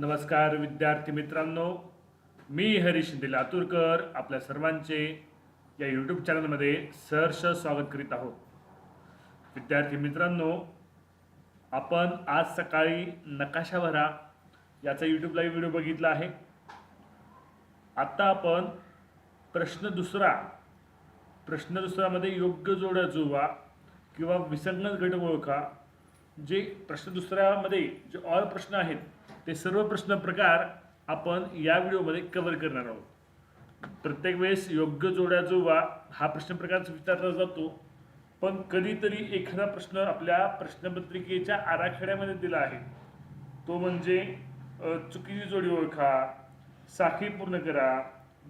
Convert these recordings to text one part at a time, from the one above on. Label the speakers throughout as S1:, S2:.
S1: नमस्कार विद्यार्थी मित्रांनो. मी हरीश शिंदे लातूरकर आपल्या सर्वांचे या यूट्यूब चॅनलमध्ये सहर्ष स्वागत करीत आहोत. विद्यार्थी मित्रांनो आपण आज सकाळी नकाशा भरा याचा यूट्यूब लाईव्ह व्हिडिओ बघितला आहे. आत्ता आपण प्रश्न दुसरा प्रश्न दुसऱ्यामध्ये योग्य जोड्या जुळवा किंवा विसंगत गट ओळखा. जे प्रश्न दुसऱ्यामध्ये जे ऑल प्रश्न आहेत ते सर्व प्रश्न प्रकार आपण या व्हिडिओमध्ये कव्हर करणार आहोत. प्रत्येक वेळेस योग्य जोड्या जोवा हा प्रश्न प्रकार विचारला जातो. पण कधीतरी एखादा प्रश्न आपल्या प्रश्नपत्रिकेच्या आराखड्यामध्ये दिला आहे. तो म्हणजे चुकीची जोडी ओळखा साखळी पूर्ण करा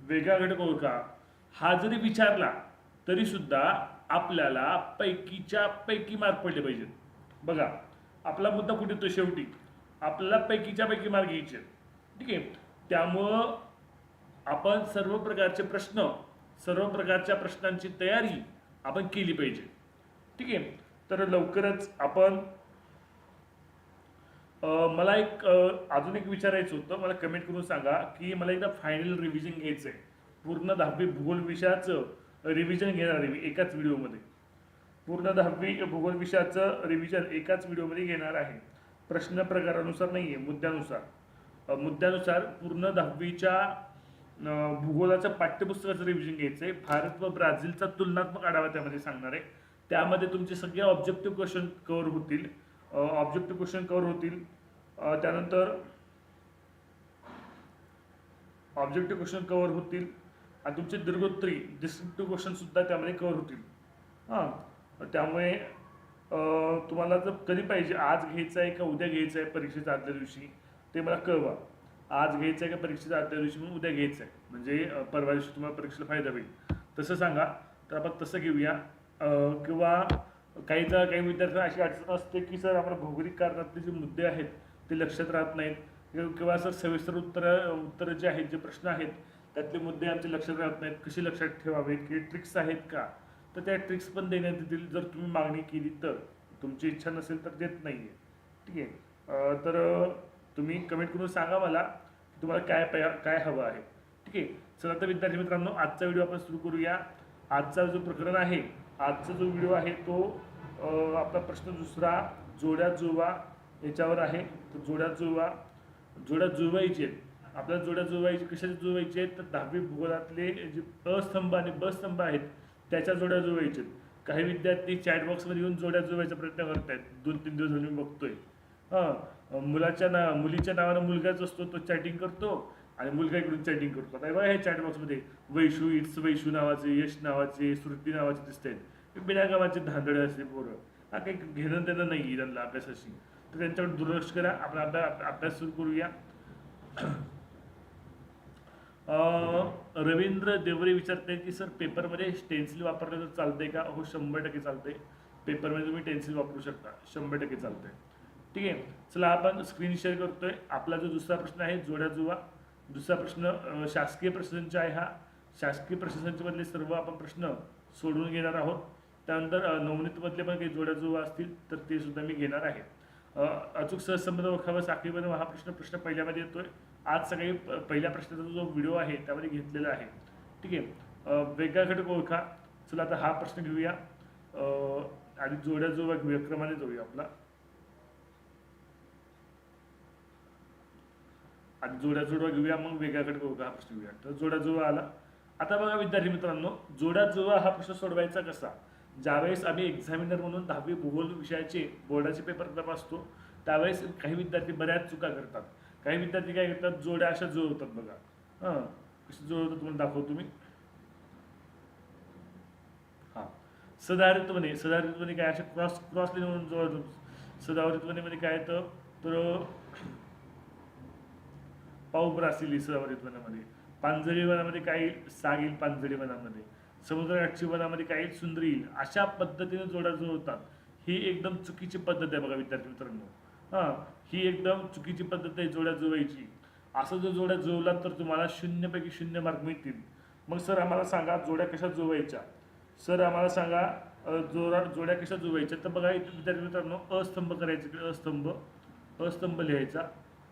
S1: वेगळा घटक ओळखा. हा जरी विचारला तरीसुद्धा आपल्याला पैकीच्या पैकी मार्क पडले पाहिजेत. बघा आपला मुद्दा कुठे येतो शेवटी? आपल्याला पैकीच्या पैकी मार्ग घ्यायचे ठीक आहे? त्यामुळं आपण सर्व प्रकारचे प्रश्न सर्व प्रकारच्या प्रश्नांची तयारी आपण केली पाहिजे. ठीक आहे? तर लवकरच आपण मला एक अजून एक विचारायचं होतं. मला कमेंट करून सांगा की मला एकदा फायनल रिव्हिजन घ्यायचं आहे पूर्ण दहावी भूगोल विषयाचं रिव्हिजन घेणार आहे मी एकाच व्हिडिओमध्ये पूर्ण दहावी भूगोल विषयाचं रिव्हिजन एकाच व्हिडिओमध्ये घेणार आहे. प्रश्न प्रकारानुसार नाही आहे मुद्द्यानुसार मुद्द्यानुसार पूर्ण दहावीच्या भूगोलाच्या पाठ्यपुस्तकाचं रिव्हिजन घ्यायचं आहे भारत व ब्राझीलचा तुलनात्मक आढावा त्यामध्ये सांगणार आहे. त्यामध्ये तुमचे सगळे ऑब्जेक्टिव्ह क्वेश्चन कवर होतील. ऑब्जेक्टिव्ह क्वेश्चन कव्हर होतील. त्यानंतर ऑब्जेक्टिव्ह क्वेश्चन कवर होतील. आणि तुमचे दीर्घोत्तरी डिस्क्रिप्टिव्ह क्वेश्चन सुद्धा त्यामध्ये कव्हर होतील. हां. त्यामुळे तुम्हाला जर कधी पाहिजे आज घ्यायचं आहे का उद्या घ्यायचं आहे परीक्षेच्या आदल्या दिवशी ते मला कळवा. आज घ्यायचं आहे का परीक्षेच्या आदल्या दिवशी मग उद्या घ्यायचं आहे म्हणजे परवा दिवशी तुम्हाला परीक्षेला फायदा होईल. तसं सांगा. तर आपण तसं घेऊया. किंवा काही जर काही विद्यार्थ्यांना अशी अडचण असते की सर आम्हाला भौगोलिक कारणातले जे मुद्दे आहेत ते लक्षात राहत नाहीत. किंवा- किंवा सर सविस्तर उत्तरं उत्तरं जे आहेत जे प्रश्न आहेत त्यातले मुद्दे आमचे लक्षात राहत नाहीत. कसे लक्षात ठेवावे की ट्रिक्स आहेत का? तर त्या ट्रिक्स पण देण्यात येतील. जर तुम्ही मागणी केली तर. तुमची इच्छा नसेल तर देत नाही आहे ठीक आहे. तर तुम्ही कमेंट करून सांगा मला की तुम्हाला काय पाय- काय हवं आहे. ठीक आहे. चला तर विद्यार्थी मित्रांनो आजचा व्हिडिओ आपण सुरू करूया. आजचा जो प्रकरण आहे आजचा जो व्हिडिओ आहे तो आपला प्रश्न दुसरा जोड्या जुळवा याच्यावर आहे. तर जोड्या जुळवा जोड्या जुळवायचे आहेत. आपल्याला जोड्या जुळवायचे कशाचे जुळवायचे आहेत? तर दहावी भूगोलातले जे अस्तंभ आणि बस्तंभ आहेत त्याच्या जोड्या जुळवायचे आहेत काही विद्यार्थी चॅट बॉक्समध्ये येऊन जोड्या जुळवायचा प्रयत्न करत आहेत दोन तीन दिवस मी बघतोय. हां मुलाच्या ना मुलीच्या नावानं मुलगाच असतो तो चॅटिंग करतो आणि मुलगा इकडून चॅटिंग करतो. आता बघा हे चॅट बॉक्समध्ये वैशू इट्स वैशू नावाचे यश नावाचे श्रुती नावाचे दिसत आहेत बिना गावाचे धांदडे असते पोरं. हा काही घेणं देणं नाही त्यांना अभ्यासाशी. तर त्यांच्याकडे दुर्लक्ष करा. आपण अभ्यास अभ्यास सुरू करूया. रवींद्र देवरे विचारते की सर पेपरमध्ये स्टेन्सिल वापरलं तर चालते का? हो शंभर टक्के चालते पेपरमध्ये तुम्ही टेन्सिल वापरू शकता. शंभर टक्के चालते ठीक आहे. चला आपण स्क्रीन शेअर करतोय. आपला जो दुसरा प्रश्न आहे जोड्या जुवा. दुसरा प्रश्न शासकीय प्रशासनचा आहे हा. शासकीय प्रशासनच्यामधले सर्व आपण प्रश्न सोडवून घेणार आहोत. त्यानंतर नवनीतमधले पण काही जोड्या जुवा असतील तर ते सुद्धा मी घेणार आहे. अचूक सहसंबंध ओळखावा साखळी हा प्रश्न प्रश्न पहिल्यामध्ये येतोय. आज सकाळी पहिल्या प्रश्नाचा जो व्हिडिओ आहे त्यामध्ये घेतलेला आहे. ठीक आहे? वेगळा घटक ओळखा. चला आता हा प्रश्न घेऊया. आणि आधी जोड्या जो घेऊया क्रमाने जाऊया आपला. आधी जोड्या जोडवा घेऊया मग वेगळा घटक ओळखा हा प्रश्न घेऊया. तर जोड्या जोडा आला. आता बघा विद्यार्थी मित्रांनो जोड्या जोडा हा प्रश्न सोडवायचा कसा? ज्यावेळेस आम्ही एक्झामिनर म्हणून दहावी भूगोल विषयाचे बोर्डाचे पेपर तपासतो त्यावेळेस काही विद्यार्थी बऱ्याच चुका करतात. काही विद्यार्थी काय करतात जोड्या अशा जुळवतात बघा. हां कशी जुळवतात तुम्हाला दाखवतो मी हां सदाहरितपणे सदाहरितपणे काय अशा क्रॉस क्रॉस लाईन म्हणून जुळवतात. सदाहरितपणेमध्ये म्हणजे काय येतं तर पाऊ ब्रासिली सदाहरित वनामध्ये पांजरी वनामध्ये काय येईल साग येईल पांजरी वनामध्ये. समुद्रकाठची वनामध्ये काय येईल सुंदर येईल. अशा पद्धतीने जोड्या जुळवतात. ही एकदम चुकीची पद्धत आहे बघा विद्यार्थी मित्रांनो. हां ही एकदम चुकीची पद्धत आहे जोड्या जुळवायची. असं जर जोड्या जुळवला तर तुम्हाला शून्यपैकी शून्य मार्क मिळतील. मग सर आम्हाला सांगा जोड्या कशा जुळवायच्या? सर आम्हाला सांगा जोरा जोड्या कशा जुळवायच्या? तर बघा इथे विद्यार्थी मित्रांनो अस्तंभ करायचे इकडे अस्तंभ. अस्तंभ लिहायचा.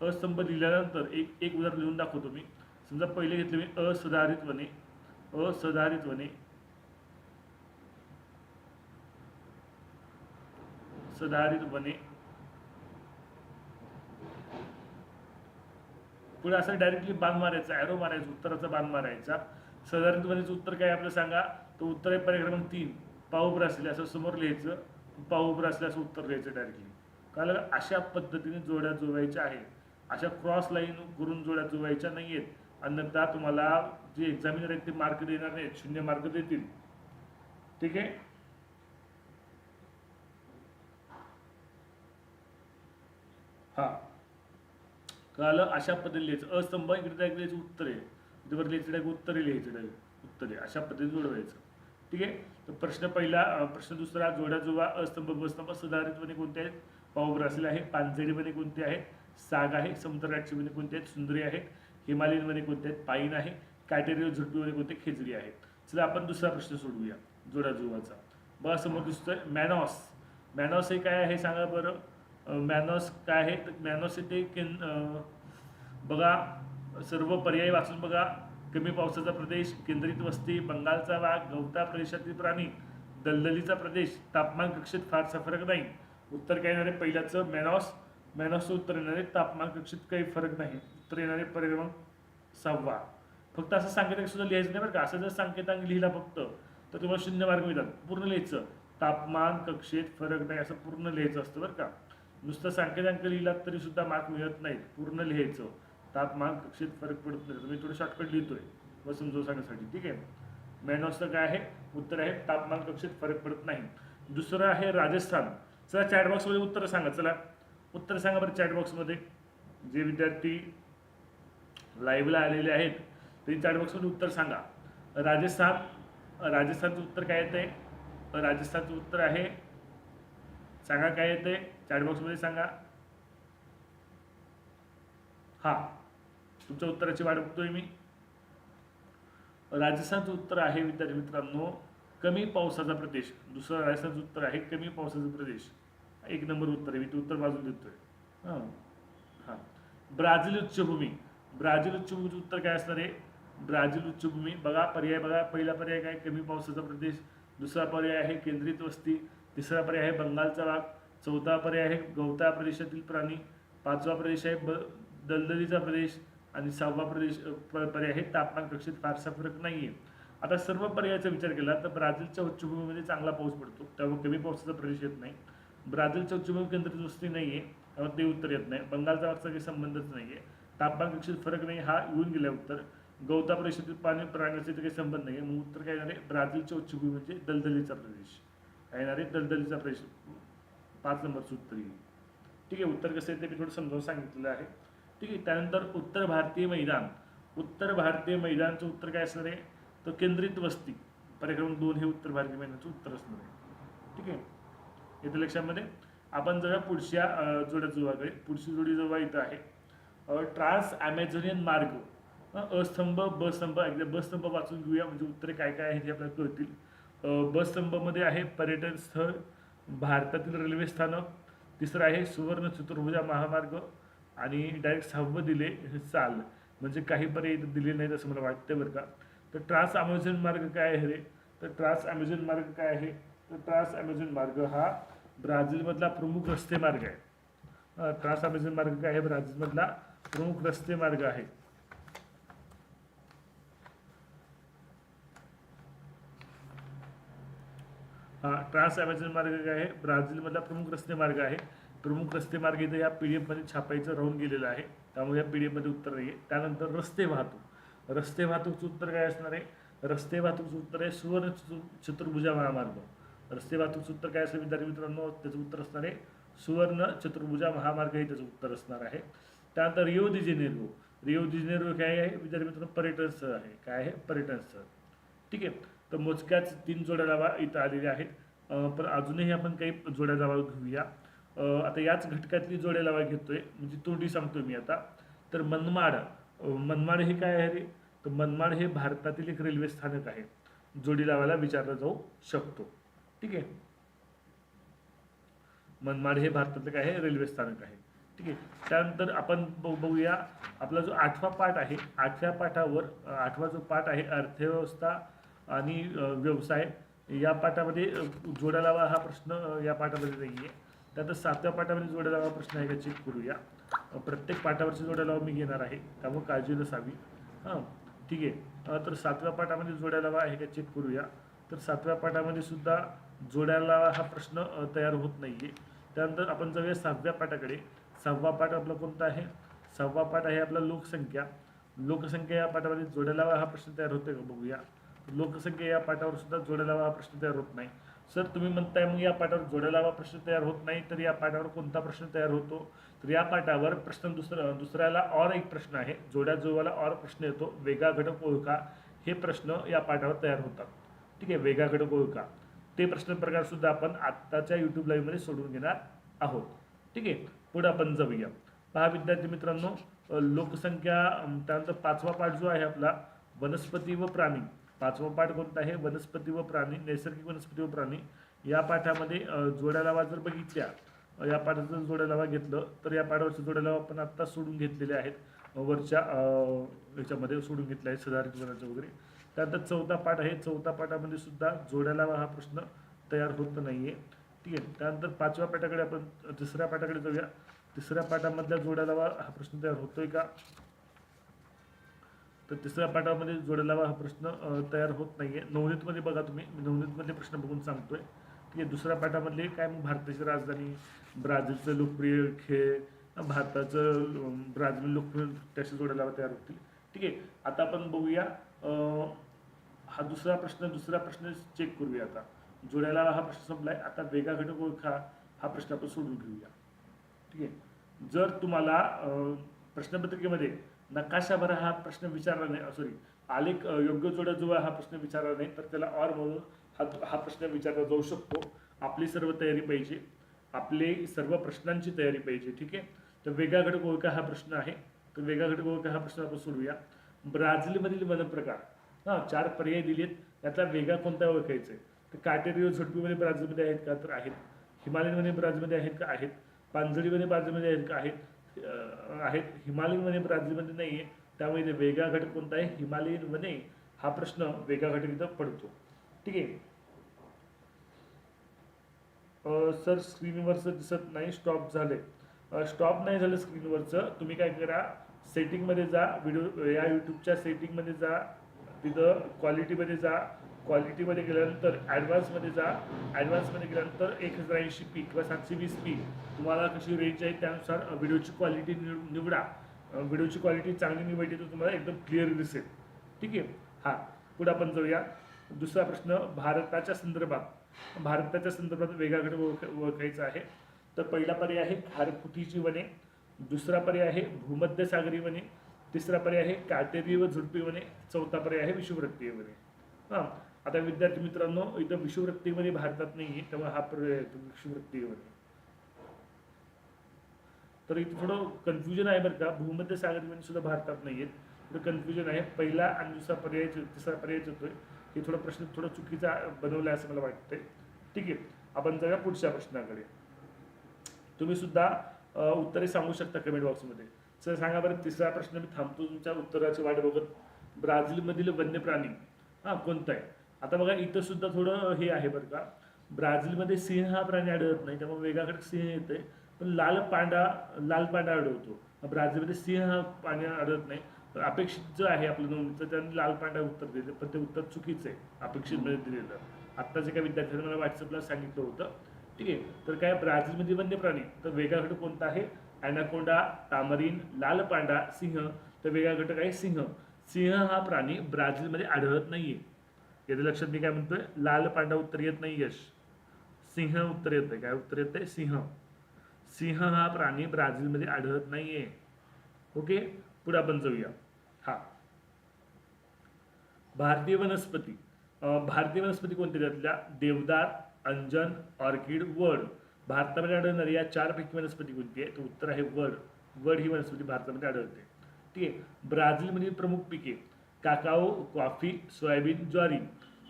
S1: अस्तंभ लिहिल्यानंतर एक एक उदाहरण लिहून दाखवतो मी. समजा पहिले घेतले मी असुधारित वने. असुधारित वने सुधारित वने पुढे असं डायरेक्टली बाण मारायचा ॲरो मारायचा उत्तराचा बाण मारायचा. सधारित उत्तर काय आपलं सांगा? तर उत्तर आहे पर्याय क्रमांक तीन पाऊबर असले असं समोर लिहायचं पाऊबर असले असं उत्तर लिहायचं डायरेक्टली कारण अशा पद्धतीने जोड्या जोडायच्या आहेत. अशा क्रॉस लाईन करून जोड्या जोडायच्या नाही आहेत अन्यथा तुम्हाला जे एक्झामिनर आहेत ते मार्क देणार नाहीत शून्य मार्क देतील. ठीक आहे? हा. कळालं? अशा पद्धतीने लिहायचं. अस्तंभ इकडे direct लिहायचं उत्तर. आहे इथे वर लिहायचं डायरेक्ट उत्तर लिहायचं direct उत्तर. आहे अशा पद्धतीने जोडवायचं. ठीक आहे? तर प्रश्न पहिला प्रश्न दुसरा जोड्या अस्तंभ बस्तंभ सुधारितपणे कोणते आहेत? पाऊबर आहे. पानझडीमध्ये कोणते आहेत? साग आहे. समुद्रराक्षीमध्ये कोणते आहेत? सुंदरी आहेत. हिमालयनमध्ये कोणते आहेत? पाईन आहे. कॅटेरियल झुडपीमध्ये कोणते खेजडी आहेत. चला आपण दुसरा प्रश्न सोडवूया. जोड्या जोवाचा. बघा समोर दिसतोय मॅनॉस. मॅनॉस हे काय आहे? सांगा बरं. मॅनॉस काय आहेत? मॅनॉस हे केन बघा सर्व पर्याय वाचून बघा. कमी पावसाचा प्रदेश केंद्रित वस्ती बंगालचा वाघ गवता प्रदेशातील प्राणी दलदलीचा प्रदेश तापमान कक्षेत फारसा फरक नाही. उत्तर काय येणारे पहिल्याचं मॅनॉस मॅनॉसचं उत्तर येणारे तापमान कक्षेत काही फरक नाही. उत्तर येणारे परिणाम सहावा. फक्त असं सांकेतांक सुद्धा लिहायचं नाही बरं का. असं जर सांकेतांक लिहिला फक्त तर तुम्हाला शून्य मार्ग मिळतात. पूर्ण लिहायचं. तापमान कक्षेत फरक नाही असं पूर्ण लिहायचं असतं बरं का. नुसतं सांकेतांक लिहिलात तरी सुद्धा मार्क मिळत नाहीत. पूर्ण लिहायचं. तापमान कक्षेत फरक पडत नाही. तुम्ही थोडं शॉर्टकट लिहितोय. व समजून सांगण्यासाठी ठीक आहे? मॅनॉसचं काय आहे. उत्तर आहे तापमान कक्षेत फरक पडत नाही. दुसरं आहे राजस्थान. चला चॅटबॉक्समध्ये उत्तर सांगा. चला. उत्तर सांगा बरं चॅटबॉक्समध्ये जे विद्यार्थी लाईव्हला आलेले आहेत ते चॅटबॉक्समध्ये उत्तर सांगा. राजस्थान. राजस्थानचं उत्तर काय येतंय? राजस्थानचं उत्तर आहे सांगा काय येतंय? चॅटबॉक्समध्ये सांगा. हा. तुमच्या उत्तराची वाट बघतोय मी. राजस्थानचं उत्तर आहे विद्यार्थी मित्रांनो. कमी पावसाचा प्रदेश. दुसरं राजस्थानचं उत्तर आहे कमी पावसाचा प्रदेश. एक नंबर उत्तर आहे. मी ते उत्तर बाजून देतोय. हां. हां. ब्राझील उच्चभूमी. ब्राझील उच्चभूमीचं उत्तर काय असणार आहे? ब्राझील उच्चभूमी. बघा पर्याय बघा. पहिला पर्याय काय? कमी पावसाचा प्रदेश. दुसरा पर्याय आहे केंद्रित वस्ती. तिसरा पर्याय आहे बंगालचा भाग चौथा पर्याय आहे गवता प्रदेशातील प्राणी पाचवा प्रदेश आहे ब दलदलीचा प्रदेश आणि सहावा प्रदेश प- पर्याय आहे तापमान कक्षेत फारसा फरक नाही आहे आता सर्व पर्यायाचा विचार केला तर ब्राझीलच्या उच्चभूमीमध्ये चांगला पाऊस पडतो. त्यामुळे कमी पावसाचा प्रदेश येत नाही. ब्राझीलच्या उच्चभूमी केंद्र वस्ती नाही आहे त्यामुळे ते उत्तर येत नाही. बंगालचा भागचा काही संबंधच नाही आहे तापमान कक्षेत फरक नाही हा येऊन गेला उत्तर. गवता प्रदेशातील पाणी प्राण्याचे काही संबंध नाही आहे मग उत्तर काय येणार आहे? ब्राझीलच्या उच्चभूमी म्हणजे दलदलीचा प्रदेश. काय येणार आहे? दलदलीचा प्रदेश. पाच नंबरचं उत्तर येईल ठीक आहे उत्तर कसं आहे ते मी थोडं समजावून सांगितलेलं आहे. ठीक आहे त्यानंतर उत्तर भारतीय मैदान. उत्तर भारतीय मैदानचं उत्तर काय असणार आहे? तर केंद्रित वस्ती. पर्याय दोन हे उत्तर भारतीय मैदानाचं उत्तर असणार आहे. ठीक आहे? येतं लक्षामध्ये? आपण जरा पुढच्या जोड्या जोवाकडे पुढची जोडी जवळ इथं आहे. ट्रान्स ॲमेझॉनियन मार्ग. अस्तंभ बस्तंभ एकदा बस्तंभ वाचून घेऊया. म्हणजे उत्तरे काय काय आहे ते आपल्याला कळतील. बसस्तंभमध्ये आहे पर्यटन स्थळ भारतातील रेल्वे स्थानक तिसरं आहे सुवर्ण चतुर्भुजा महामार्ग आणि डायरेक्ट सहावं दिले हे चाल. म्हणजे काही पर्याय इथं दिले नाहीत असं मला वाटतं बरं का. तर ट्रान्स अमेझॉन मार्ग काय आहे रे? तर ट्रान्स अमेझॉन मार्ग काय आहे? तर ट्रान्स अमेझॉन मार्ग हा ब्राझीलमधला प्रमुख रस्ते मार्ग आहे. ट्रान्स अमेझॉन मार्ग काय आहे? ब्राझीलमधला प्रमुख रस्ते मार्ग आहे. हा ट्रान्स ॲमेझॉन मार्ग काय आहे ब्राझीलमधला प्रमुख रस्ते मार्ग आहे. प्रमुख रस्ते मार्ग इथं या पी डी एफमध्ये छापायचं राहून गेलेलं आहे. त्यामुळे या पी डी एफमध्ये उत्तर नाही आहे त्यानंतर रस्ते वाहतूक. रस्ते वाहतूकचं उत्तर काय असणार आहे? रस्ते वाहतूकचं उत्तर आहे सुवर्ण चतु चतुर्भुजा महामार्ग. रस्ते वाहतूकचं उत्तर काय असेल विद्यार्थी मित्रांनो? त्याचं उत्तर असणार आहे सुवर्ण चतुर्भुजा महामार्ग हे त्याचं उत्तर असणार आहे. त्यानंतर रिओ दि जेनेरो. रिओ दि जेनेरो काय आहे? विद्यार्थी मित्रांनो पर्यटन स्थळ आहे. काय आहे? पर्यटन स्थळ. ठीक आहे. तर मोजक्याच तीन जोड्या लावा इथं आलेल्या आहेत. पण अजूनही आपण काही जोड्या लावा घेऊया. आता याच घटकातली जोड्या लावा घेतोय. म्हणजे तोंडी सांगतोय मी आता. तर मनमाड मनमाड हे काय आहे रे? तर मनमाड हे भारतातील एक रेल्वे स्थानक आहे. जोडी लावायला विचारला जाऊ शकतो. ठीक आहे? मनमाड हे भारतातलं काय आहे? रेल्वे स्थानक आहे. ठीक आहे? त्यानंतर आपण बघ- बघूया. आपला जो आठवा पाठ आहे आठव्या पाठावर आठवा जो पाठ आहे अर्थव्यवस्था आणि व्यवसाय या पाठामध्ये जोड्या लावा हा प्रश्न या पाठामध्ये नाही आहे त्यानंतर सातव्या पाठामध्ये जोड्या लावा प्रश्न आहे का चेक करूया. प्रत्येक पाठावरची जोड्या लावा मी घेणार आहे त्यामुळे काळजी नसावी हां ठीक आहे. तर सातव्या पाठामध्ये जोड्या लावा आहे का चेक करूया. तर सातव्या पाठामध्ये सुद्धा जोड्या लावा हा प्रश्न तयार होत नाही आहे त्यानंतर आपण जाऊया सहाव्या पाठाकडे. सहावा पाठ आपला कोणता आहे? सहावा पाठ आहे आपला लोकसंख्या. लोकसंख्या या पाठामध्ये जोड्या लावा हा प्रश्न तयार होतो का बघूया. लोकसंख्या या पाठावर सुद्धा जोड्या लावा हा प्रश्न तयार होत नाही. सर तुम्ही म्हणताय मग या पाठावर जोड्या लावा प्रश्न तयार होत नाही तर या पाठावर कोणता प्रश्न तयार होतो? तर या पाठावर प्रश्न दुसरा दुसऱ्याला और एक प्रश्न आहे. जोड्या जोवाला और प्रश्न येतो. वेगळा घटक ओळखा. हे प्रश्न या पाठावर तयार होतात. ठीक आहे वेगळा घटक ओळखा. ते प्रश्न प्रकार सुद्धा आपण आत्ताच्या यूट्यूब लाईव्हमध्ये सोडून घेणार आहोत. ठीक आहे पुढे आपण जाऊया. पहा विद्यार्थी मित्रांनो लोकसंख्या त्यानंतर पाचवा पाठ जो आहे आपला वनस्पती व प्राणी. पाचवा पाठ कोणता आहे? वनस्पती व प्राणी नैसर्गिक वनस्पती व प्राणी. या पाठामध्ये जोड्या लावा जर बघितल्या या पाठाचं जर जोड्या लावा घेतलं तर या पाठावरच्या जोड्या लावा आपण आत्ता सोडून घेतलेले आहेत. वरच्या याच्यामध्ये सोडून घेतले आहेत सुधारित वनाचे वगैरे. त्यानंतर चौथा पाठ आहे. चौथा पाठामध्ये सुद्धा जोड्या लावा हा प्रश्न तयार होत नाहीये. ठीक आहे. त्यानंतर पाचव्या पाठाकडे आपण तिसऱ्या पाठाकडे जाऊया. तिसऱ्या पाठामधल्या जोड्या लावा हा प्रश्न तयार होतोय का? तर तिसऱ्या पाठामध्ये जोडलेला हा प्रश्न तयार होत नाही आहे नवनीतमध्ये बघा तुम्ही. मी नवनीतमधले प्रश्न बघून सांगतोय. ठीक आहे दुसऱ्या पाठामधले काय मग भारताची राजधानी? ब्राझीलचं लोकप्रिय खेळ भारताचं ब्राझील लोकप्रिय त्याशी जोडायला तयार होतील. ठीक आहे आता आपण बघूया हा दुसरा प्रश्न दुसरा प्रश्न चेक करूया आता. जोड्याला हा प्रश्न संपलाय. आता वेगळा घटक ओळखा. हा प्रश्न आपण सोडून घेऊया. ठीक आहे जर तुम्हाला प्रश्नपत्रिकेमध्ये नकाशा भरा हा प्रश्न विचारला नाही. सॉरी आलेख योग्य जोड्या जुळा हा प्रश्न विचारला नाही तर त्याला ऑर म्हणून हा हा प्रश्न विचारला जाऊ शकतो. आपली सर्व तयारी पाहिजे. आपले सर्व प्रश्नांची तयारी पाहिजे ठीक आहे? तर वेगळा घटक ओळखा हा प्रश्न आहे. तर वेगळा घटक ओळखा हा प्रश्न आपण सोडूया. ब्राझीलमधील वनप्रकार. हां चार पर्याय दिलेत. त्यातला वेगळा कोणता ओळखायचा आहे? तर काटेरिओ व ब्राझीलमध्ये आहेत का? तर आहेत. हिमालयनमध्ये ब्राझीलमध्ये आहेत का? आहेत. पांजरीमध्ये ब्राझीलमध्ये आहेत का? आहेत. आहेत आहेत. वने ब्राझीलमध्ये नाही आहे. त्यामुळे इथे वेगळा घटक कोणता आहे? हिमालयीन वने हा प्रश्न वेगळा घटक इथं पडतो. ठीक आहे. सर स्क्रीनवरचं दिसत नाही. स्टॉप झाले स्टॉप नाही झालं स्क्रीनवरचं. तुम्ही काय करा सेटिंगमध्ये जा. व्हिडिओ या यूट्यूबच्या सेटिंगमध्ये जा. तिथं क्वालिटीमध्ये जा. क्वालिटीमध्ये गेल्यानंतर ॲडव्हान्समध्ये जा. ॲडव्हान्समध्ये गेल्यानंतर एक हजार ऐंशी पी किंवा सातशे वीस पी. तुम्हाला कशी रेंज आहे त्यानुसार व्हिडिओची क्वालिटी निवडा. व्हिडिओची क्वालिटी चांगली निवडली तर तुम्हाला एकदम क्लिअर दिसेल. ठीक आहे? हां. पुढे आपण जाऊया. दुसरा प्रश्न भारताच्या संदर्भात. भारताच्या संदर्भात वेगाकडे ओळख ओळखायचा आहे. तर पहिला पर्याय आहे खारफुटीची वने. दुसरा पर्याय आहे भूमध्यसागरी वने. तिसरा पर्याय आहे काटेरी व झुडपी वने. चौथा पर्याय आहे विषुववृत्तीय वने. हां. आता विद्यार्थी मित्रांनो इथं विषुववृत्तीमध्ये भारतात नाही आहे त्यामुळे हा पर्याय येतो तर इथं थोडं कन्फ्युजन आहे बरं का. भूमध्य सागर वने सुद्धा भारतात नाही आहेत थोडं कन्फ्युजन आहे. पहिला आणि दुसरा पर्याय तिसरा पर्याय जो येतोय हे थोडा प्रश्न थोडा चुकीचा बनवला असं मला वाटतंय. ठीक आहे. आपण जाऊया पुढच्या प्रश्नाकडे. तुम्ही सुद्धा उत्तरे सांगू शकता कमेंट बॉक्समध्ये सर सांगा बरं तिसरा प्रश्न मी थांबतो तुमच्या उत्तराची वाट बघत. ब्राझीलमधील वन्य प्राणी हां कोणता आहे? आता बघा इथं सुद्धा थोडं हे आहे बरं का. ब्राझीलमध्ये सिंह हा प्राणी आढळत नाही त्यामुळे वेगाकडे सिंह येते पण लाल पांडा लाल पांडा आढळतो. ब्राझीलमध्ये सिंह हा प्राणी आढळत नाही. पण अपेक्षित जो आहे आपलं नोंदणीचं त्यांनी लाल पांडा उत्तर दिले. पण ते उत्तर चुकीचं आहे अपेक्षित म्हणजे दिलेलं. आत्ता जे काही विद्यार्थ्यांनी मला व्हॉट्सअपला सांगितलं होतं ठीक आहे. तर काय ब्राझीलमध्ये वन्य प्राणी तर वेगाकडे कोणता आहे? अॅनाकोंडा तामरीन लाल पांडा सिंह. तर वेगळा घटक आहे सिंह. सिंह हा प्राणी ब्राझीलमध्ये आढळत नाहीये. याचं लक्षात मी काय म्हणतोय? लाल पांडा उत्तर येत नाही यश. सिंह उत्तर आहे काय उत्तर आहे सिंह. सिंह हा प्राणी ब्राझीलमध्ये आढळत नाहीये. ओके? पुढे आपण जाऊया. हा. भारतीय वनस्पती. भारतीय वनस्पती कोणत्या त्यातल्या देवदार अंजन ऑर्किड वड. भारतामध्ये आढळणारी या चारपैकी वनस्पती कोणती आहे? तर उत्तर आहे वड. वड ही वनस्पती भारतामध्ये आढळते. ठीक आहे. ब्राझीलमधील प्रमुख पिके. काकाओ कॉफी सोयाबीन ज्वारी.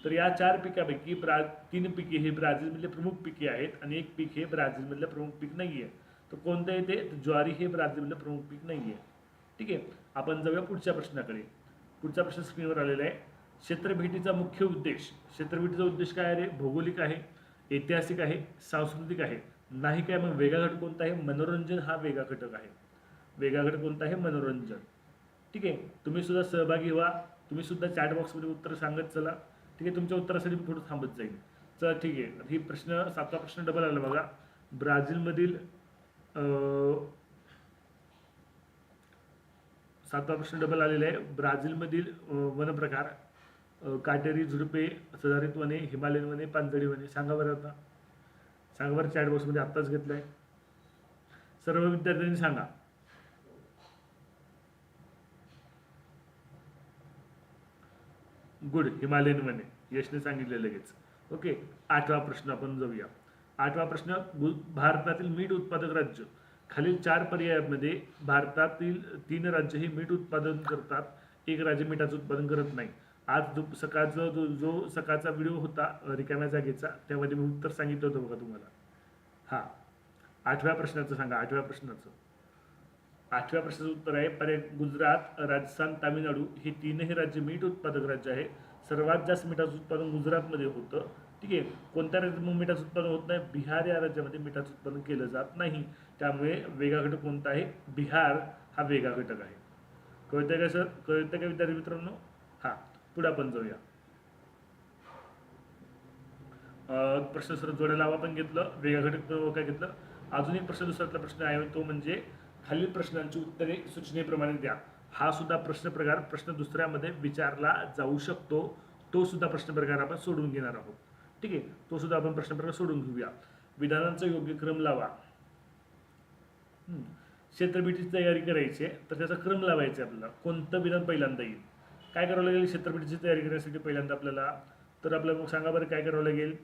S1: तर या चार पिकापैकी ब्रा तीन पिके हे ब्राझीलमधले प्रमुख पिके आहेत आणि एक पीक हे ब्राझीलमधलं प्रमुख पीक नाही आहे तर कोणतं येते ज्वारी हे ब्राझीलमधलं प्रमुख पीक नाही आहे ठीक आहे? आपण जाऊया पुढच्या प्रश्नाकडे. पुढचा प्रश्न स्क्रीनवर आलेला आहे. क्षेत्रभेटीचा मुख्य उद्देश. क्षेत्रभेटीचा उद्देश काय आहे? रे भौगोलिक आहे ऐतिहासिक आहे सांस्कृतिक आहे. नाही काय मग वेगळा घटक कोणता आहे? मनोरंजन हा वेगळा घटक आहे. वेगळा घटक कोणता आहे? मनोरंजन. ठीक आहे? तुम्ही सुद्धा सहभागी व्हा. तुम्ही सुद्धा चॅट बॉक्समध्ये उत्तर सांगत चला. ठीक आहे तुमच्या उत्तरासाठी मी थोडं थांबत जाईल चला ठीक आहे. ही प्रश्न सातवा प्रश्न डबल आला बघा. ब्राझीलमधील सातवा प्रश्न डबल आलेला आहे. ब्राझीलमधील वनप्रकार काटेरी झुडपे सदारित वने हिमालयन वने पानझडी वने. सांगा बरं आता. सांगा बरं चॅटबॉक्समध्ये आत्ताच आत्ताच आहे सर्व विद्यार्थ्यांनी सांगा. गुड हिमालयन वने यशने सांगितले लगेच. ओके आठवा प्रश्न आपण जाऊया. आठवा प्रश्न गु- भारतातील मीठ उत्पादक राज्य. खालील चार पर्यायामध्ये भारतातील तीन राज्य हे मीठ उत्पादन करतात. एक राज्य मिठाचं उत्पादन करत नाही. आज जो सकाळचा जो जो सकाळचा व्हिडिओ होता रिकाम्या जागेचा त्यामध्ये मी उत्तर सांगितलं होतं बघा तुम्हाला. हा. आठव्या प्रश्नाचं सांगा आठव्या प्रश्नाचं. आठव्या प्रश्नाचं उत्तर आहे पर्याय गुजरात राजस्थान तामिळनाडू हे तीनही राज्य मीठ उत्पादक राज्य आहे. सर्वात जास्त मिठाचं उत्पादन गुजरातमध्ये होतं. ठीक आहे कोणत्या राज्यात मग मिठाचं उत्पादन होत नाही? बिहार या राज्यामध्ये मिठाचं उत्पादन केलं जात नाही. त्यामुळे वेगळा घटक कोणता आहे? बिहार हा वेगळा घटक आहे. कळतंय का सर? कळतंय का विद्यार्थी मित्रांनो? हा पुढे आपण जाऊया. प्रश्न सर जोड्या लावा पण घेतलं वेगळा घटक काय घेतलं? अजून एक प्रश्न दुसऱ्यातला प्रश्न आहे तो म्हणजे खालील प्रश्नांची उत्तरे सूचनेप्रमाणे द्या. हा सुद्धा प्रश्न प्रकार प्रश्न दुसऱ्यामध्ये विचारला जाऊ शकतो. तो सुद्धा प्रश्न प्रकार आपण सोडून घेणार आहोत. ठीक आहे? तो सुद्धा आपण प्रश्न प्रकार सोडून घेऊया. विधानांचा योग्य क्रम लावा. क्षेत्रपीठीची तयारी करायची आहे तर त्याचा क्रम लावायचा आपल्याला. कोणतं विधान पहिल्यांदा येईल? काय करावं लागेल क्षेत्रपीठीची तयारी करण्यासाठी पहिल्यांदा आपल्याला? तर आपल्याला मग सांगा बरं काय करावं लागेल?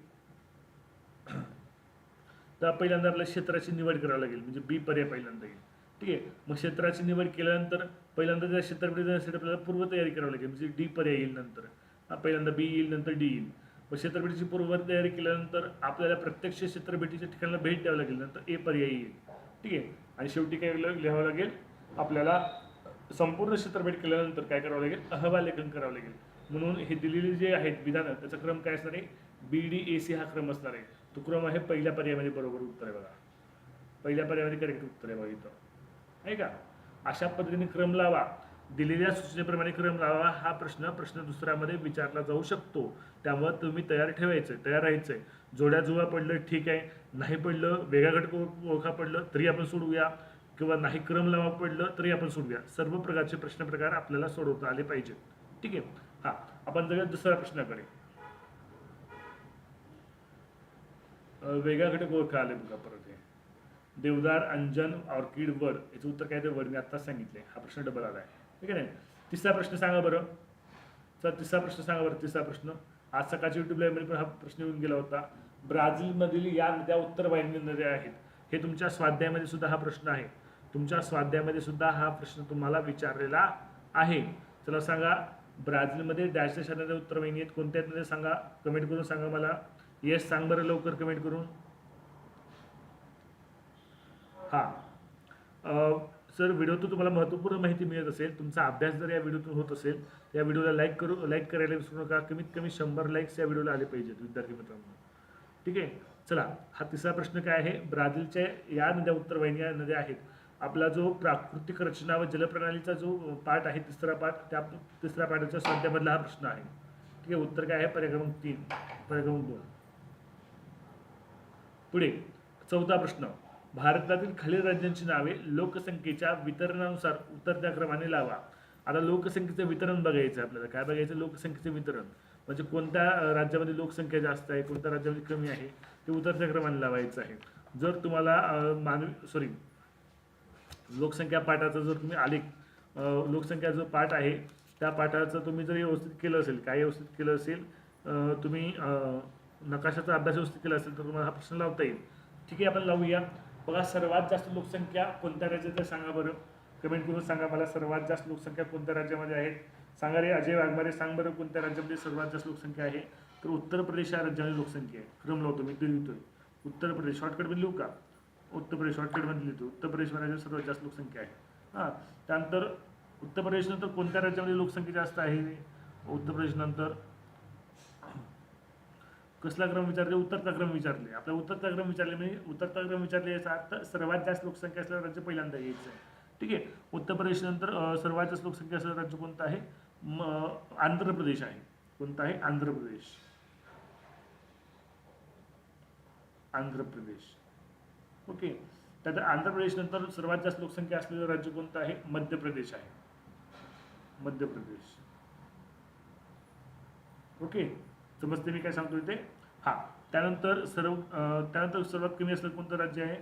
S1: तर पहिल्यांदा आपल्याला क्षेत्राची निवड करावी लागेल. म्हणजे बी पर्याय पहिल्यांदा येईल. ठीक आहे. मग क्षेत्राची निवड केल्यानंतर पहिल्यांदा त्या क्षेत्रपीठ जाण्यासाठी आपल्याला पूर्वतयारी करावी लागेल. म्हणजे डी पर्याय येईल नंतर. पहिल्यांदा बी येईल नंतर डी येईल. मग क्षेत्रपीठीची पूर्वतयारी केल्यानंतर आपल्याला प्रत्यक्ष क्षेत्रपीठीच्या ठिकाणाला भेट द्यावी लागेल. नंतर ए पर्याय येईल. ठीक आहे. आणि शेवटी काय लिहावं लागेल? आपल्याला संपूर्ण क्षेत्रभेट केल्यानंतर काय करावं लागेल? अहवाल लेखन करावं लागेल. म्हणून हे दिलेले जे आहेत विधानं त्याचा क्रम काय असणार आहे? बी डी ए सी हा क्रम असणार आहे. तो क्रम आहे पहिल्या पर्यायामध्ये बरोबर उत्तर आहे बघा. पहिल्या पर्यायामध्ये करेक्ट उत्तर आहे बघा इथं. नाही का? अशा पद्धतीने क्रम लावा. दिलेल्या सूचनेप्रमाणे क्रम लावा. हा प्रश्न प्रश्न दुसऱ्यामध्ये विचारला जाऊ शकतो. त्यामुळे तुम्ही तयार ठेवायचं तयार राहायचंय. जोड्या जुळा पडलं ठीक आहे. नाही पडलं वेगळा घटक ओळखा पडलं तरी आपण सोडवूया. किंवा नाही क्रम लावा पडलं तरी आपण सोडूया सर्व प्रकारचे प्रश्न प्रकार आपल्याला सोडवता आले पाहिजेत. ठीक आहे? हा. आपण जाऊया दुसऱ्या प्रश्नाकडे अं, वेगळा घटक ओळखा आले बघा परत. देवदार अंजन ऑर्किड वड याचं उत्तर काय ते वड मी आत्ताच सांगितलंय. हा प्रश्न डबल आला आहे. ठीक आहे नाही तिसरा प्रश्न सांगा बरं. चल तिसरा प्रश्न सांगा बरं. तिसरा प्रश्न. आज सकाळच्या युट्यूब लाईव्हमध्ये पण हा प्रश्न येऊन गेला होता. ब्राझीलमधील या नद्या उत्तर वाहिनी नद्या आहेत. हे तुमच्या स्वाध्यायामध्ये सुद्धा हा प्रश्न आहे. तुमच्या स्वाध्यायामध्ये सुद्धा हा प्रश्न तुम्हाला विचारलेला आहे. चला सांगा. ब्राझीलमध्ये डॅश डॅश नद्या उत्तर वाहिनी आहेत. कोणत्या आहेत नद्या? सांगा. कमेंट करून सांगा मला. येस सांग बरं लवकर कमेंट करून. हां. सर व्हिडिओतून तुम्हाला महत्त्वपूर्ण माहिती मिळत असेल तुमचा अभ्यास जर या व्हिडिओतून होत असेल तर या व्हिडिओला लाईक करू लाईक करायला विसरू नका. कमीत कमी शंभर लाईक्स या व्हिडिओला आले पाहिजेत विद्यार्थी मित्रांनो. ठीक आहे? चला हा तिसरा प्रश्न काय आहे? ब्राझीलच्या या नद्या उत्तर वाहिनी या नद्या आहेत. आपला जो प्राकृतिक रचना व जलप्रणालीचा जो पाठ आहे तिसरा पाठ त्या तिसऱ्या पाठाच्या स्वाध्यामधला हा प्रश्न आहे. ठीक आहे? उत्तर काय आहे? पर्याक्रमांक तीन पर्याक्रमांक दोन. पुढे चौथा प्रश्न. भारतातील खालील राज्यांची नावे लोकसंख्येच्या वितरणानुसार उतरत्या क्रमाने लावा. आता लोकसंख्येचं वितरण बघायचं आहे आपल्याला. काय बघायचं? लोकसंख्येचं वितरण. म्हणजे कोणत्या राज्यामध्ये लोकसंख्या जास्त आहे कोणत्या राज्यामध्ये कमी आहे ते उतरत्या क्रमाने लावायचं आहे. जर तुम्हाला मानवी सॉरी लोकसंख्या पाठाचा जर तुम्ही आलेख लोकसंख्या जो पाठ आहे त्या पाठाचं तुम्ही जर व्यवस्थित केलं असेल काय व्यवस्थित केलं असेल तुम्ही नकाशाचा अभ्यास व्यवस्थित केला असेल तर तुम्हाला हा प्रश्न लावता येईल. ठीक आहे आपण लावूया. बघा सर्वात जास्त लोकसंख्या कोणत्या राज्यात आहे सांगा बरं. कमेंट करून सांगा मला सर्वात जास्त लोकसंख्या कोणत्या राज्यामध्ये आहे. सांगा रे अजय वाघमारे सांग बरं कोणत्या राज्यामध्ये सर्वात जास्त लोकसंख्या आहे. तर उत्तर प्रदेश या राज्यामध्ये लोकसंख्या आहे. क्रम लावतो मी ते लिहितोय उत्तर प्रदेश शॉर्टकटमध्ये लिहू का? उत्तर प्रदेश शॉर्टकटमध्ये लिहितो उत्तर प्रदेश राज्यात सर्वात जास्त लोकसंख्या आहे. हां त्यानंतर उत्तर प्रदेशनंतर कोणत्या राज्यामध्ये लोकसंख्या जास्त आहे? उत्तर प्रदेशनंतर कसला क्रम विचारले? उत्तरचा क्रम विचारले. आपला उत्तरचा क्रम विचारले म्हणजे उत्तरचा क्रम विचारले याचा अर्थ सर्वात जास्त लोकसंख्या असलेलं राज्य पहिल्यांदा यायचं आहे. ठीक आहे? उत्तर प्रदेशनंतर सर्वात जास्त लोकसंख्या असलेलं राज्य कोणतं आहे? आंध्र प्रदेश आहे. कोणतं आहे? आंध्र प्रदेश. आंध्र प्रदेश. ओके? त्यात आंध्र प्रदेशनंतर सर्वात जास्त लोकसंख्या असलेलं राज्य कोणतं आहे? मध्य प्रदेश आहे. मध्य प्रदेश. ओके? समजते मी काय सांगतो इथे? हां त्यानंतर सर्व त्यानंतर सर्वात कमी असलं कोणतं राज्य आहे?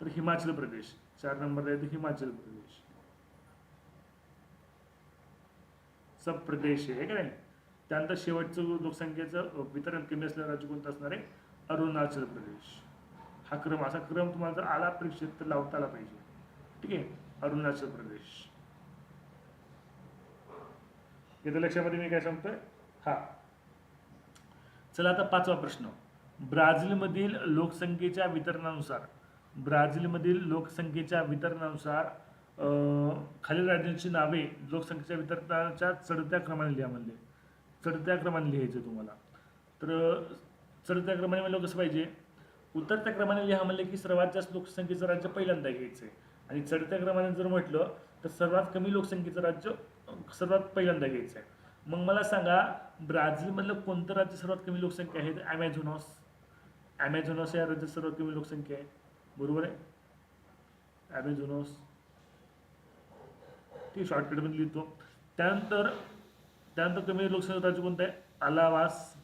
S1: तर हिमाचल प्रदेश. चार नंबरला येतो हिमाचल प्रदेश. सब प्रदेश आहे का नाही? त्यानंतर शेवटचं लोकसंख्येचं वितरण कमी असलेलं राज्य कोणतं असणार आहे? अरुणाचल प्रदेश. हा क्रम असा क्रम तुम्हाला जर आला परीक्षेत तर लावता आला पाहिजे. ठीक आहे? अरुणाचल प्रदेश. येत्या लक्षामध्ये मी काय सांगतोय? हा. चला आता पाचवा प्रश्न. ब्राझीलमधील लोकसंख्येच्या वितरणानुसार ब्राझीलमधील लोकसंख्येच्या वितरणानुसार खालील राज्यांची नावे लोकसंख्येच्या वितरणाच्या चढत्या क्रमाने लिहा म्हणले. चढत्या क्रमाने लिहायचं तुम्हाला. तर चढत्या क्रमाने म्हणलं कसं पाहिजे? उतरत्या क्रमाने लिहा म्हणले की सर्वात जास्त लोकसंख्येचं राज्य पहिल्यांदा घ्यायचं आहे आणि चढत्या क्रमाने जर म्हटलं तर सर्वात कमी लोकसंख्येचं राज्य सर्वात पहिल्यांदा घ्यायचं आहे मग मला सांगा ब्राझीलमधलं कोणतं राज्य सर्वात कमी लोकसंख्या आहे? तर ॲमेझॉनॉस या राज्यात सर्वात कमी लोकसंख्या आहे. बरोबर आहे? ॲमेझॉनॉस ती शॉर्टकटमध्ये लिहितो. त्यानंतर त्यानंतर कमी लोकसंख्या राज्य कोणतं आहे? अलावास.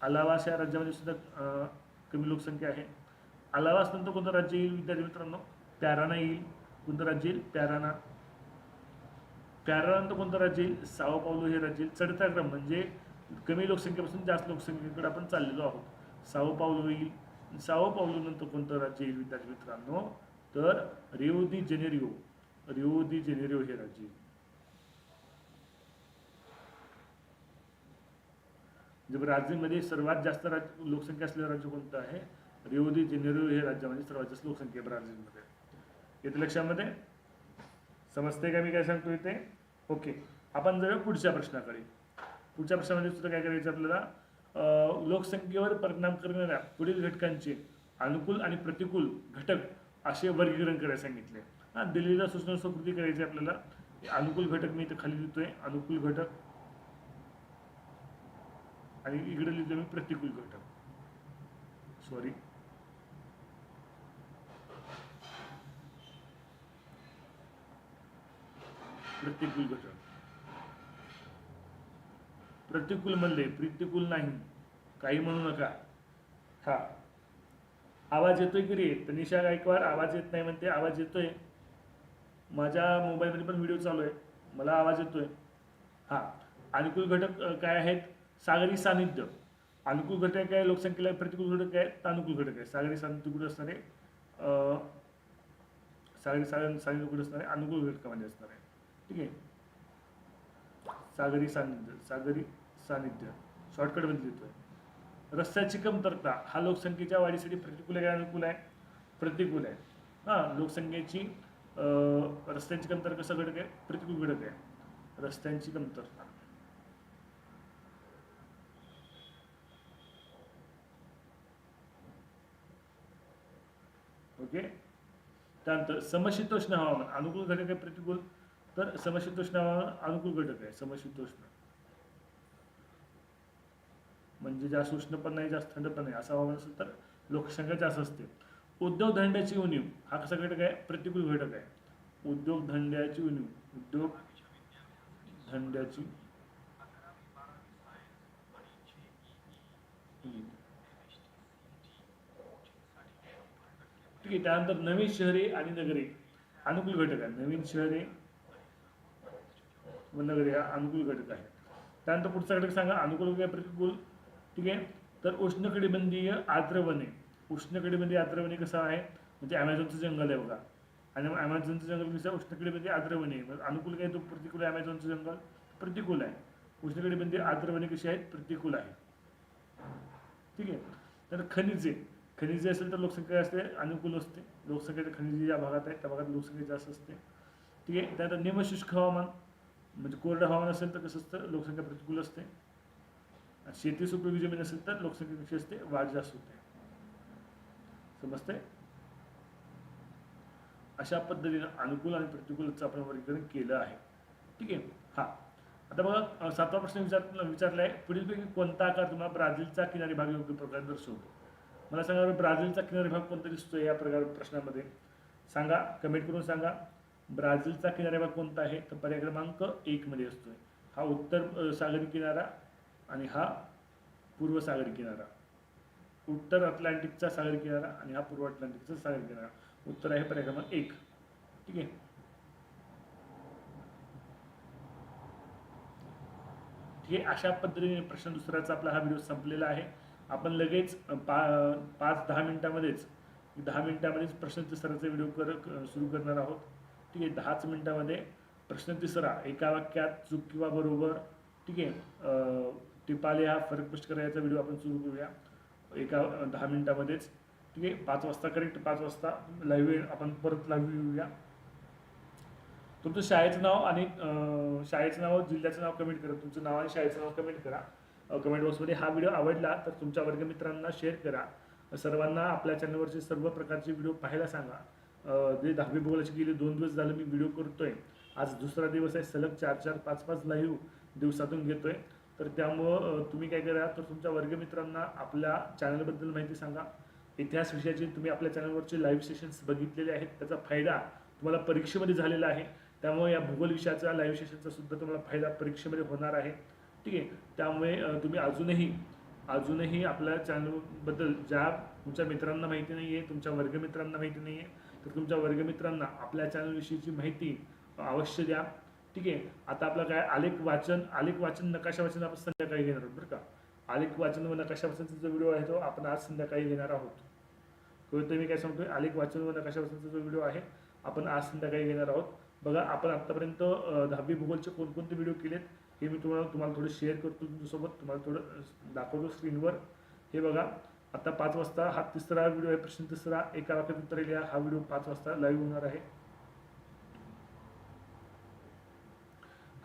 S1: अलावास या राज्यामध्ये सुद्धा कमी लोकसंख्या आहे. अलावास नंतर कोणतं राज्य येईल विद्यार्थी मित्रांनो? पॅराना येईल. कोणतं राज्य येईल? पॅराना. पॅरानंतर कोणतं राज्य येईल साओ पावलो हे राज्य येईल चढता क्रम म्हणजे कमी लोकसंख्येपासून जास्त लोकसंख्येकडे आपण चाललेलो आहोत. साओ पावलो येईल साओ पावलो नंतर कोणतं राज्य येईल विद्यार्थी मित्रांनो? तर रिओ दी जेनेरिओ. रिओ दी जेनेरिओ हे राज्य येईल. म्हणजे ब्राझीलमध्ये सर्वात जास्त राज्य लोकसंख्या असलेलं राज्य कोणतं आहे? रिओ दी जेनेरिओ हे राज्यामध्ये सर्वात जास्त लोकसंख्या ब्राझीलमध्ये येते लक्षामध्ये समजते का मी काय सांगतो इथे ओके आपण जाऊया पुढच्या प्रश्नाकडे. पुढच्या प्रश्नामध्ये सुद्धा काय करायचं आपल्याला? लोकसंख्येवर परिणाम करणाऱ्या पुढील घटकांचे अनुकूल आणि प्रतिकूल घटक असे वर्गीकरण करायला सांगितले. हां दिलेल्या सूचना कृती करायची आपल्याला. अनुकूल घटक मी इथे खाली लिहितोय अनुकूल घटक. आणि इकडे लिहितोय मी प्रतिकूल घटक. सॉरी प्रतिकूल घटक. प्रतिकूल म्हणले प्रतिकूल नाही. काही म्हणू नका. हा. आवाज येतोय की रे? तनिषा गायकवाड आवाज येत नाही म्हणते आवाज येतोय. माझ्या मोबाईलमध्ये पण व्हिडिओ चालू आहे. मला आवाज येतोय. हा. अनुकूल घटक काय आहेत? सागरी सानिध्य अनुकूल घटक काय लोकसंख्येला प्रतिकूल घटक आहे तानुकूल अनुकूल घटक आहे सागरी सानिध्य कुठे असणार आहे? सागरी सागरी सानिध्य कुठे असणार आहे? अनुकूल घटकामध्ये असणार आहे. ठीक आहे. सागरी सानिध्य सागरी सानिध्य. शॉर्टकटमध्ये लिहितोय रस्त्याची कमतरता हा लोकसंख्येच्या वाढीसाठी प्रतिकूल आहे अनुकूल आहे? प्रतिकूल आहे. हां लोकसंख्येची रस्त्यांची कमतरता कसा घटक आहे? प्रतिकूल घटक आहे. रस्त्यांची कमतरता. ओके? त्यानंतर समशीतोष्ण हवामान. अनुकूल घटक आहे प्रतिकूल. तर समशीतोष्ण अनुकूल घटक आहे समशीतोष्ण. म्हणजे जास्त उष्ण पण नाही जास्त थंड पण नाही असा हवामान असेल तर लोकसंख्या जास्त असते. उद्योग धंद्याची उणीव हा कसा घटक आहे? प्रतिकूल घटक आहे. उद्योग धंद्याची उणीव उद्योग धंद्याची ठीक आहे त्यानंतर नवीन शहरे आणि नगरे अनुकूल घटक आहे. नवीन शहरे व नगरे अनुकूल घटक आहे त्यानंतर पुढचा घटक सांगा अनुकूल किंवा प्रतिकूल? ठीक आहे? तर उष्णकटिबंधीय आर्द्रवने उष्णकटिबंधीय आर्द्रवने कसं आहे? म्हणजे ॲमेझॉनचं जंगल आहे बघा. आणि ॲमेझॉनचं जंगल कसं उष्णकटिबंधीय आर्द्रवने. अनुकूल काय तो प्रतिकूल आहे ॲमेझॉनचं जंगल? प्रतिकूल आहे. उष्णकटिबंधीय आर्द्रवने कशी आहेत? प्रतिकूल आहे. ठीक आहे? तर खनिजे खनिजे असेल तर लोकसंख्या असते अनुकूल असते. लोकसंख्या खनिजे ज्या भागात आहे त्या भागात लोकसंख्या जास्त असते. ठीक आहे? त्यानंतर निमशुष्क हवामान. म्हणजे कोरडं हवामान असेल तर कसं असतं? लोकसंख्या प्रतिकूल असते. शेती शेतीस उपयोगी जमीन असेल तर लोकसंख्या कशी असते? वाढ जास्त होते. समजते अशा पद्धतीनं अनुकूल आणि प्रतिकूलचं आपण वर्गीकरण केलं आहे. ठीक आहे? हा. आता बघा सातवा प्रश्न विचार विचारला आहे पुढीलपैकी कोणता आकार तुम्हाला ब्राझीलचा किनारी भाग योग्य प्रकारे दर्शवतो? मला सांगा ब्राझीलचा किनारी भाग कोणता दिसतोय या प्रकार प्रश्नामध्ये? सांगा कमेंट करून सांगा. ब्राझीलचा किनारी भाग कोणता आहे? तर पर्याय क्रमांक एक मध्ये असतोय. हा उत्तर सागरी किनारा आणि हा पूर्व सागरी किनारा. उत्तर अटलांटिकचा सागरी किनारा आणि हा पूर्व अटलांटिकचा सागरी किनारा. उत्तर आहे पर्याय क्रमांक एक. ठीक आहे? ठीक आहे अशा पद्धतीने प्रश्न दुसऱ्याचा आपला हा व्हिडिओ संपलेला आहे. आपण लगेच पा पाच दहा मिनिटामध्येच दहा मिनिटामध्येच प्रश्न दुसऱ्याचा व्हिडिओ कर सुरू करणार आहोत. ठीक आहे दहाच मिनिटामध्ये प्रश्न तिसरा एका वाक्यात चूक किंवा बरोबर ठीक आहे टिपाले हा फरक स्पष्ट करायचा व्हिडिओ आपण सुरू करूया. एका दहा मिनिटामध्येच ठीक आहे पाच वाजता करेक्ट पाच वाजता लाईव्ह आपण परत लाईव्ह येऊया तुमचं शाळेचं नाव आणि शाळेचं नाव जिल्ह्याचं नाव कमेंट करा. तुमचं नाव आणि शाळेचं नाव कमेंट करा. कमेंट बॉक्समध्ये हा व्हिडिओ आवडला तर तुमच्या वर्गमित्रांना शेअर करा. सर्वांना आपल्या चॅनलवरचे सर्व प्रकारचे व्हिडिओ पाहायला सांगा. जे दहावी भूगोलाचे गेले दोन दिवस झालं मी व्हिडिओ करतोय. आज दुसरा दिवस आहे सलग चार चार पाच पाच लाईव्ह दिवसातून घेतोय. तर त्यामुळं तुम्ही काय करा तर तुमच्या वर्गमित्रांना आपल्या चॅनलबद्दल माहिती सांगा. इतिहास विषयाचे तुम्ही आपल्या चॅनलवरचे लाईव्ह सेशन्स बघितलेले आहेत त्याचा फायदा तुम्हाला परीक्षेमध्ये झालेला आहे. त्यामुळे या भूगोल विषयाचा लाईव्ह सेशनचा सुद्धा तुम्हाला फायदा परीक्षेमध्ये होणार आहे. ठीक आहे? त्यामुळे तुम्ही अजूनही अजूनही आपल्या चॅनलबद्दल ज्या तुमच्या मित्रांना माहिती नाही आहे तुमच्या वर्गमित्रांना माहिती नाही आहे तर तुमच्या वर्गमित्रांना आपल्या चॅनलविषयीची माहिती अवश्य द्या. ठीक आहे? आता आपलं काय? आलेख वाचन आलेख वाचन नकाशा वाचन आपण संध्याकाळी घेणार आहोत बरं का? आलेख वाचन व नकाशा वाचनचा जो व्हिडिओ आहे तो आपण आज संध्याकाळी घेणार आहोत. कळतं मी काय सांगतोय? आलेख वाचन व नकाशा वाचनचा जो व्हिडिओ आहे आपण आज संध्याकाळी घेणार आहोत. बघा आपण आत्तापर्यंत दहावी भूगोलचे कोणकोणते व्हिडिओ केलेत हे मी तुम्हाला तुम्हाला थोडं शेअर करतो तुमच्यासोबत. तुम्हाला थोडं दाखवतो स्क्रीनवर हे बघा आता पाच वाजता हा तिसरा व्हिडिओ आहे प्रश्न तिसरा. एका वाक्यात उत्तर लिहा. हा व्हिडिओ पाच वाजता लाईव्ह होणार आहे.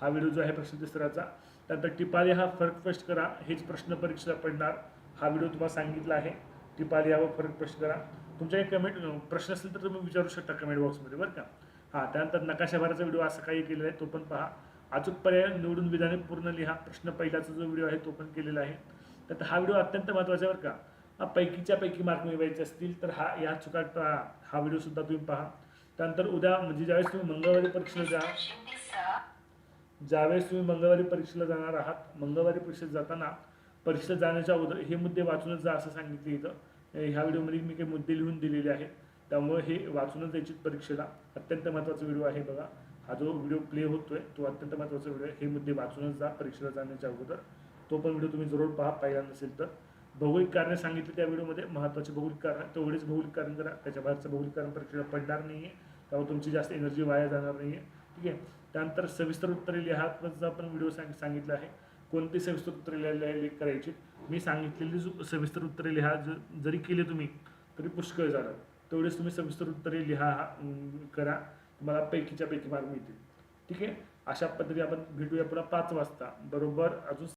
S1: हा व्हिडिओ जो आहे प्रश्न तिसराचा त्यानंतर टिपाले हा फरक प्रश्न करा. हेच प्रश्न परीक्षेला पडणार. हा व्हिडिओ तुम्हाला सांगितला आहे. टिपाले यावर फरक प्रश्न करा. तुमच्या कमेंट प्रश्न असेल तर तुम्ही विचारू शकता कमेंट बॉक्समध्ये बरं का? हां त्यानंतर नकाशाभराचा व्हिडिओ असं काही केलेला आहे तो पण पहा. अचूक पर्याय निवडून विधाने पूर्ण लिहा. प्रश्न पहिल्याचा जो व्हिडिओ आहे तो पण केलेला आहे. तर हा व्हिडिओ अत्यंत महत्त्वाचा आहे बरं का? पैकीच्या पैकी मार्क मिळवायचे असतील तर हा या चुका टा- हा व्हिडिओ सुद्धा तुम्ही पहा. त्यानंतर उद्या म्हणजे ज्यावेळेस तुम्ही मंगळवारी परीक्षेला जा ज्यावेळेस तुम्ही मंगळवारी परीक्षेला जाणार आहात मंगळवारी परीक्षेत जाताना परीक्षेत जाण्याच्या अगोदर हे मुद्दे वाचूनच जा असं सांगितले इथं. ह्या व्हिडिओमध्ये मी काही मुद्दे लिहून दिलेले आहेत. त्यामुळे हे वाचूनच द्यायची परीक्षेला. अत्यंत महत्त्वाचा व्हिडिओ आहे बघा. हा जो व्हिडिओ प्ले होतोय तो अत्यंत महत्त्वाचा व्हिडिओ आहे. हे मुद्दे वाचूनच जा परीक्षेला जाण्याच्या अगोदर. तो पण व्हिडिओ तुम्ही जरूर पहा पाहिला नसेल तर. भौगोलिक कारणे सांगितले त्या व्हिडिओमध्ये महत्त्वाचे भौगोलिक कारण तेवढेच भौगोलिक कारण करा. त्याच्या बाहेरचं भौगोलिक कारण परीक्षेला पडणार नाही आहे त्यामुळे तुमची जास्त एनर्जी वाया जाणार नाही आहे ठीक आहे? त्यानंतर सविस्तर उत्तरे लिहा पण व्हिडिओ सांग सांगितला आहे. कोणती सविस्तर उत्तरे लिहायला लिहा- करायची? मी सांगितलेली सविस्तर उत्तरे लिहा. ज- जरी केले तुम्ही तरी पुष्कळ झालं. तेवढेच तुम्ही सविस्तर उत्तरे लिहा करा. तुम्हाला पैकीच्या पैकी मार्क मिळतील. ठीक आहे? अशा पद्धतीने आपण भेटूया पुन्हा पाच वाजता. बरोबर? अजून